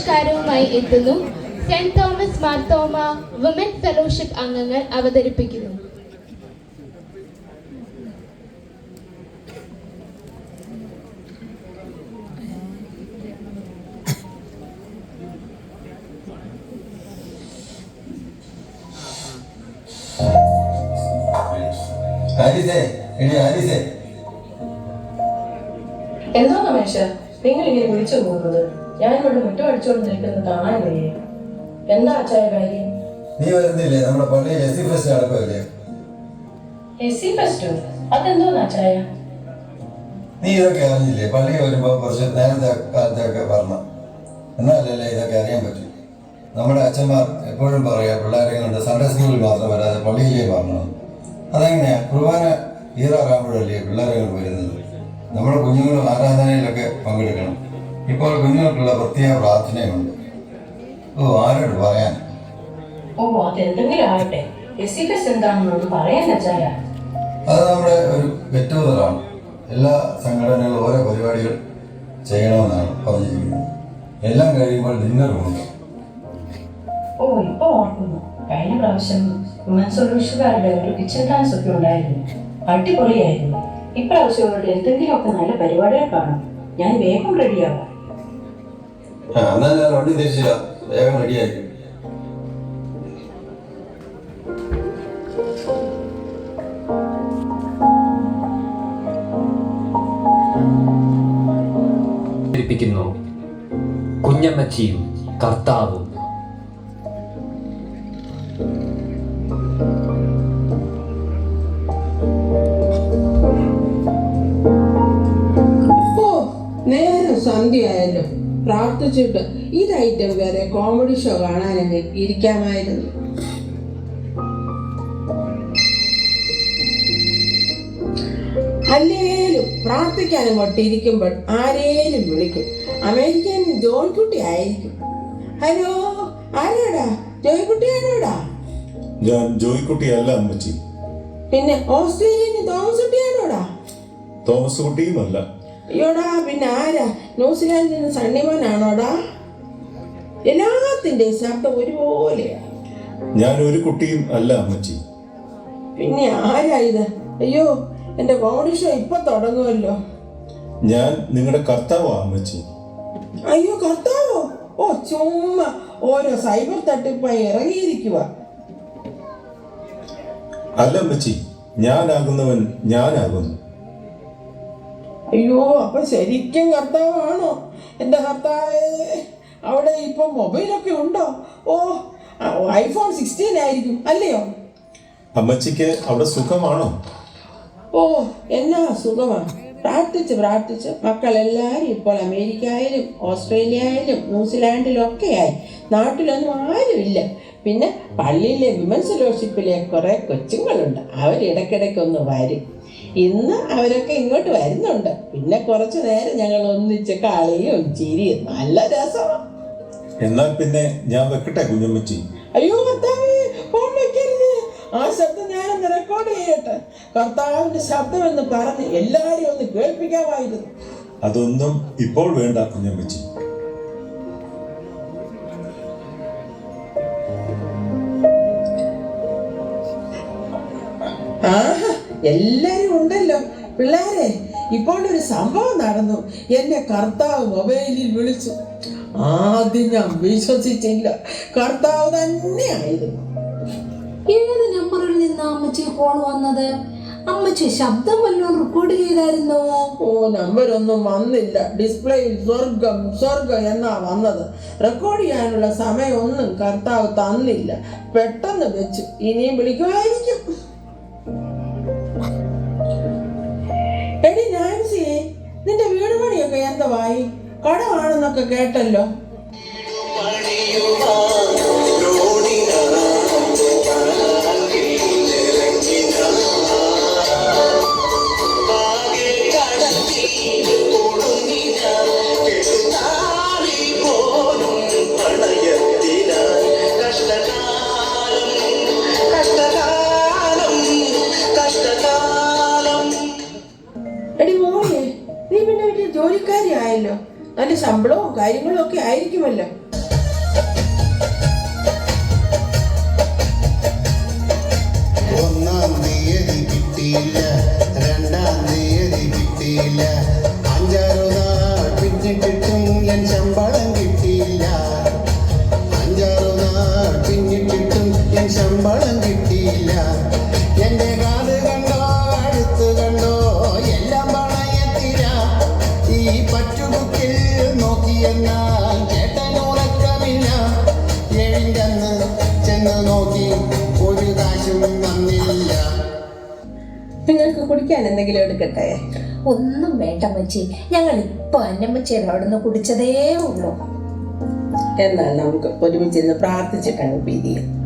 പുരസ്കാരവുമായി എത്തുന്നു. Saint Thomas Marthoma woman fellowship അംഗങ്ങൾ അവതരിപ്പിക്കുന്നു. ആലീസേ മനുഷ്യർ നിങ്ങൾ ഇങ്ങനെ വിളിച്ചു പോകുന്നത് ഞാൻ ഇവിടെ മുറ്റം അടിച്ചുകൊണ്ട് നിൽക്കുന്നത് കാണാനില്ലേ എന്താ അച്ചായ കാര്യം നീ വരുന്നില്ലേ? നമ്മുടെ പള്ളിയിൽ എസ് സി ഫെസ്റ്റ് നടക്കുമല്ലേ എസ് സി ഫെസ്റ്റോ? അതെന്തോന്ന് അച്ചായ? നീ ഇതൊക്കെ അറിഞ്ഞില്ലേ? പള്ളി വരുമ്പോൾ കുറച്ച് നേരത്തെ കാലത്തൊക്കെ പറഞ്ഞു. എന്നാലല്ലേ ഇതൊക്കെ അറിയാൻ പറ്റും? നമ്മുടെ അച്ഛന്മാർ എപ്പോഴും പറയാ പിള്ളേരെ കൊണ്ട് സൺഡേ സ്കൂളിൽ മാത്രം വരാതെ പള്ളിയിലേ പറഞ്ഞു അതെങ്ങനെയാ? കുർബാന ഈറാറാകുമ്പോഴല്ലേ പിള്ളേരെ കൊണ്ട് വരുന്നത്? നമ്മുടെ കുഞ്ഞുങ്ങളും ആരാധനയിലൊക്കെ പങ്കെടുക്കണം. ഇപ്പോൾ കുഞ്ഞുങ്ങൾക്കുള്ള പ്രത്യേക പ്രാർത്ഥനയുണ്ട്. ഓ ആരോട് പറയാൻ? ഓ അതെന്തെങ്കിലും ആവട്ടെ എസ് സി ഫെസ്റ്റ് എന്താണെന്നൊന്ന് പറയാൻ അച്ചായ? അത് നമ്മുടെ ഒരു ഗെറ്റുഗതറാണ് എല്ലാ സംഘടനകളും ഓരോ പരിപാടികൾ ചെയ്യണമെന്നാണ് പറഞ്ഞിരിക്കുന്നത്. എല്ലാം കഴിയുമ്പോൾ ഡിന്നറുമുണ്ട് ഓ ഇപ്പൊ ഓർക്കുന്നു. കഴിഞ്ഞ പ്രാവശ്യം വുമൻ സൊല്യൂഷൻകാരുടെ ഒരു കിച്ചൺ ഡാൻസ് ഒക്കെ ഉണ്ടായിരുന്നു. അടിപൊളിയായിരുന്നു. ഇപ്രാവശ്യം അവരുടെ എന്തെങ്കിലുമൊക്കെ നല്ല പരിപാടികൾ കാണും. ഞാൻ വേഗം റെഡിയാവാം ആ എന്നാൽ ഞാൻ വണ്ടി തിരിച്ചില്ല വേഗം റെഡിയായിരിക്കും അവതരിപ്പിക്കുന്നു കുഞ്ഞമ്മച്ചിയും കർത്താവും. നേരം സന്ധ്യയായല്ലോ. പ്രാർത്ഥിച്ചിട്ട് ഐറ്റം വേറെ കോമഡി ഷോ കാണാനങ്ങ് ഇരിക്കാമായിരുന്നു. അല്ലേലും പ്രാർത്ഥിക്കാൻ അങ്ങോട്ട് ഇരിക്കുമ്പോൾ ആരേലും വിളിക്കും. അമേരിക്കൻ ജോൺകുട്ടി ആയിരിക്കും. ഹലോ ആരാടാ? ആരോടാ ഞാൻ ജോയ്ക്കുട്ടി അല്ല അമ്മച്ചി. പിന്നെ ഓസ്ട്രേലിയൻ തോമസ് കുട്ടിയാണോടാ? തോമസ് കുട്ടിയും അല്ല. അയ്യോടാ പിന്നെ ആരാ? ന്യൂസിലാൻഡിൽ നിന്ന് സണ്ണിമോനാണോടാ? എല്ലാത്തിന്റെയും ശബ്ദം ഒരുപോലെയാണ് ഞാൻ ഒരു കുട്ടിയും അല്ല അമ്മച്ചി. പിന്നെ ആരാ ഇത്? അയ്യോ എന്റെ കോമഡി ഷോ ഇപ്പൊ തുടങ്ങുമല്ലോ. ഞാൻ നിങ്ങളുടെ കർത്താവാ അമ്മച്ചി. അയ്യോ കർത്താവോ? ഓ ചുമ്മാ. ഓരോ സൈബർ തട്ടിപ്പായി ഇറങ്ങിയിരിക്കുക അല്ല അമ്മച്ചി. ഞാനാകുന്നവൻ ഞാനാകുന്നു. അയ്യോ അപ്പൊ ശരിക്കും കർത്താവാണോ? എന്റെ കർത്താവേ അവിടെ ഇപ്പൊ മൊബൈലൊക്കെ ഉണ്ടോ? ഓ ഐഫോൺ സിക്സ്റ്റീൻ ആയിരിക്കും അല്ലയോ? അമ്മച്ചിക്ക് അവിടെ സുഖമാണോ? ഓ എന്നാ സുഖമാണ് പ്രാർത്ഥിച്ച് പ്രാർത്ഥിച്ച്. മക്കളെല്ലാവരും ഇപ്പോൾ അമേരിക്കയിലും ഓസ്ട്രേലിയയിലും ന്യൂസിലാൻഡിലും ഒക്കെയായി. നാട്ടിലൊന്നും ആരുമില്ല. പിന്നെ പള്ളിയിലെ വിമൻസ് ഫെലോഷിപ്പിലെ കുറേ കൊച്ചുങ്ങളുണ്ട്. അവരിടയ്ക്കിടയ്ക്കൊന്ന് വരും. ഇന്ന് അവരൊക്കെ ഇങ്ങോട്ട് വരുന്നുണ്ട്. പിന്നെ കുറച്ചു നേരം ഞങ്ങൾ ഒന്നിച്ച് കളിയും ചിരിയും. നല്ല രസമാണ് എന്നാൽ പിന്നെ ഞാൻ വെക്കട്ടെ കുഞ്ഞമ്മച്ചി? അയ്യോ കർത്താവേ ഫോൺ വെക്കരുത്. ആ ശബ്ദം ഞാനൊന്ന് റെക്കോർഡ് ചെയ്യട്ടെ. കർത്താവിന്റെ ശബ്ദം എന്ന് പറഞ്ഞ് എല്ലാരെയും ഒന്ന് കേൾപ്പിക്കാമായിരുന്നു. അതൊന്നും ഇപ്പോൾ വേണ്ട കുഞ്ഞമ്മച്ചി. ആഹാ എല്ലാരും ഉണ്ടല്ലോ. പിള്ളേരെ ഇപ്പോൾ ഒരു സംഭവം നടന്നു. എന്നെ കർത്താവ് മൊബൈലിൽ വിളിച്ചു. ആദ്യം ഞാൻ വിശ്വസിച്ചില്ല. കർത്താവ് തന്നെയായിരുന്നു. ഏത് നമ്പറിൽ നിന്ന് അമ്മച്ചി ഫോൺ വന്നത്? അമ്മച്ചി ശബ്ദം വല്ലതും റെക്കോർഡ് ചെയ്തായിരുന്നോ? ഓ നമ്പരൊന്നും വന്നില്ല. ഡിസ്പ്ലേയിൽ സ്വർഗം സ്വർഗം എന്നാ വന്നത്. റെക്കോർഡ് ചെയ്യാനുള്ള സമയമൊന്നും കർത്താവ് തന്നില്ല. പെട്ടെന്ന് വെച്ചു. ഇനിയും വിളിക്കുമായിരിക്കും. എന്തായി കടമാണെന്നൊക്കെ കേട്ടല്ലോ. ആയിരുന്നല്ലോ നല്ല ശമ്പളവും കാര്യങ്ങളും ഒക്കെ ആയിരിക്കുമല്ലോ. ഒന്നാം തീയതി കിട്ടിയില്ല രണ്ടാം തീയതി കിട്ടിയില്ല. അഞ്ചാറോ നാൾ കിട്ടും ഞാൻ ശമ്പളം നിങ്ങൾക്ക് കുടിക്കാൻ എന്തെങ്കിലും എടുക്കട്ടെ? ഒന്നും വേണ്ട മച്ചി ഞങ്ങൾ ഇപ്പൊ അന്നമ്മച്ചിയുടെ അവിടുന്ന് കുടിച്ചതേ ഉള്ളൂ. എന്നാൽ നമുക്ക് ഒരുമിച്ചിരുന്ന് പ്രാർത്ഥിച്ചിട്ടാണ് പിരിയും